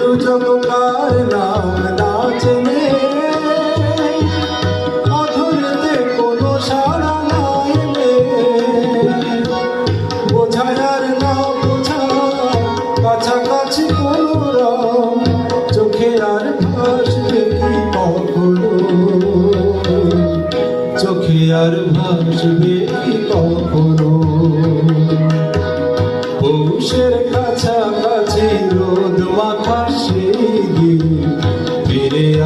দুর্যোগ কার নাম না চেনে অধুরতে কোনো সারা নাই বোঝায়ার না বোঝা, কাছাকাছি কোনো রং চোখে আর ভাসবে কি কখনো। চোখে আর ভাসবে কি কখনো। পৌষের কাছা